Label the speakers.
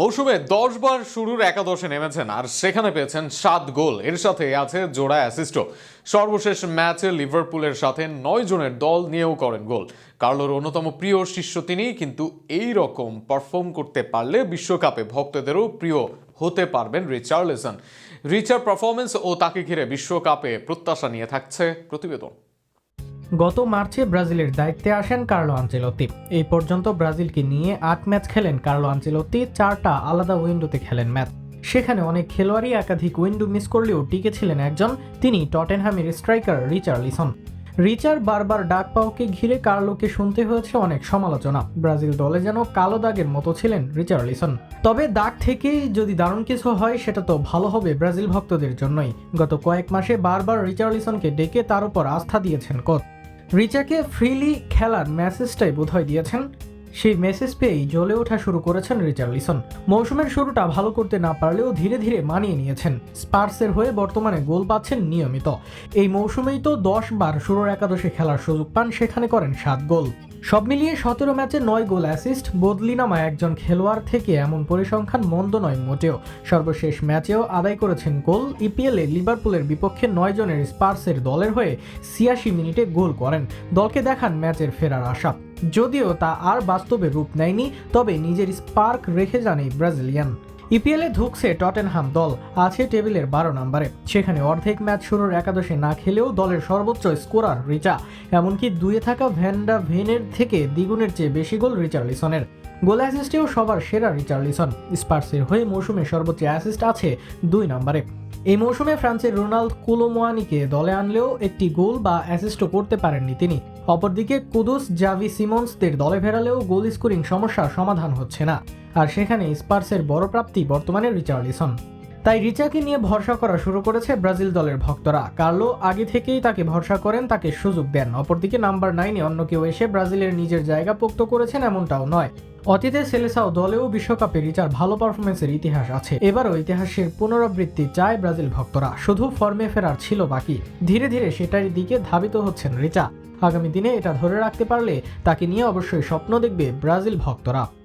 Speaker 1: মৌসুমে দশ বার শুরুর একাদশে নেমেছেন আর সেখানে পেয়েছেন সাত গোল। এর সাথে আছে জোড়া অ্যাসিস্টও সর্বশেষ ম্যাচে লিভারপুলের সাথে নয় জনের দল নিয়েও করেন গোল। কার্লোর অন্যতম প্রিয় শিষ্য তিনি কিন্তু এই রকম পারফর্ম করতে পারলে বিশ্বকাপে ভক্তদেরও প্রিয় হতে পারবেন রিচার্লিসন। রিচার পারফরমেন্স ও তাকে ঘিরে বিশ্বকাপে প্রত্যাশা নিয়ে থাকছে প্রতিবেদন।
Speaker 2: গত মার্চে ব্রাজিলের দায়িত্বে আসেন কার্লো আঞ্চেলত্তি এই পর্যন্ত ব্রাজিলকে নিয়ে আট ম্যাচ খেলেন কার্লো আঞ্চেলত্তি চারটা আলাদা উইন্ডোতে খেলেন ম্যাচ। সেখানে অনেক খেলোয়াড়ই একাধিক উইন্ডো মিস করলেও টিকে ছিলেন একজন, তিনি টটেনহামের স্ট্রাইকার রিচার্লিসন রিচার বারবার ডাক পাওকে ঘিরে কার্লোকে শুনতে হয়েছে অনেক সমালোচনা। ব্রাজিল দলে যেন কালো দাগের মতো ছিলেন রিচার্লিসন তবে দাগ থেকেই যদি দারুণ কিছু হয়, সেটা তো ভালো হবে ব্রাজিল ভক্তদের জন্যই। গত কয়েক মাসে বারবার রিচার্লিসনকে ডেকে তার উপর আস্থা দিয়েছেন কোচ। রিচাকে ফ্রিলি খেলার মেসেজটাই বোধহয় দিয়েছেন। সেই মেসেজ পেয়েই জ্বলে ওঠা শুরু করেছেন রিচার্লিসন মৌসুমের শুরুটা ভালো করতে না পারলেও ধীরে ধীরে মানিয়ে নিয়েছেন। স্পার্সের হয়ে বর্তমানে গোল পাচ্ছেন নিয়মিত। এই মৌসুমেই তো দশ বার শুরুর একাদশে খেলার সুযোগ পান, সেখানে করেন সাত গোল। সব মিলিয়ে সতেরো ম্যাচে নয় গোল অ্যাসিস্ট বদলি নামা একজন খেলোয়াড় থেকে এমন পরিসংখ্যান মন্দ নয় মোটেও। সর্বশেষ ম্যাচেও আদায় করেছেন গোল ইপিএলে লিভারপুলের বিপক্ষে নয় জনের স্পার্সের দলের হয়ে ছিয়াশি মিনিটে গোল করেন। দলকে দেখান ম্যাচের ফেরার আশা। যদিও তা আর বাস্তবে রূপ নেয়নি, তবে নিজের স্পার্ক রেখে যান এই ব্রাজিলিয়ান। ইপিএলে ধুকছে টটেনহাম দল, আছে টেবিলের বারো নম্বরে। সেখানে অর্ধেক ম্যাচ শুরুর একাদশে না খেলেও দলের সর্বোচ্চ স্কোরার রিচা। এমনকি দুয়ে থাকা ভ্যান্ডা ভেনের থেকে দ্বিগুণের চেয়ে বেশি গোল রিচার্লিসনের। গোল অ্যাসিস্টেও সবার সেরা রিচার্লিসন। স্পার্সের হয়ে মৌসুমে সর্বোচ্চ অ্যাসিস্ট আছে দুই নম্বরে। এই মৌসুমে ফ্রান্সের রোনাল্ড কুলোমোয়ানিকে দলে আনলেও একটি গোল বা অ্যাসিস্টও করতে পারেননি তিনি। অপরদিকে কুদুস জাভি সিমন্সদের দলে ফেরালেও গোল স্কোরিং সমস্যার সমাধান হচ্ছে না। আর সেখানে স্পার্সের বড় প্রাপ্তি বর্তমানে রিচার্লিসন। তাই রিচাকে নিয়ে ভরসা করা শুরু করেছে ব্রাজিল দলের ভক্তরা। কার্লো আগে থেকেই তাকে ভরসা করেন, তাকে সুযোগ দেন। অপরদিকে নাম্বার নাইনে অন্য কেউ এসে ব্রাজিলের নিজের জায়গা পোক্ত করেছেন এমনটাও নয়। অতীতে সেলেসাও দলেও বিশ্বকাপে রিচার ভালো পারফরমেন্সের ইতিহাস আছে। এবারও ইতিহাসের পুনরাবৃত্তি চায় ব্রাজিল ভক্তরা। শুধু ফর্মে ফেরার ছিল বাকি। ধীরে ধীরে সেটার দিকে ধাবিত হচ্ছেন রিচা। আগামী দিনে এটা ধরে রাখতে পারলে তাকে নিয়ে অবশ্যই স্বপ্ন দেখবে ব্রাজিল ভক্তরা।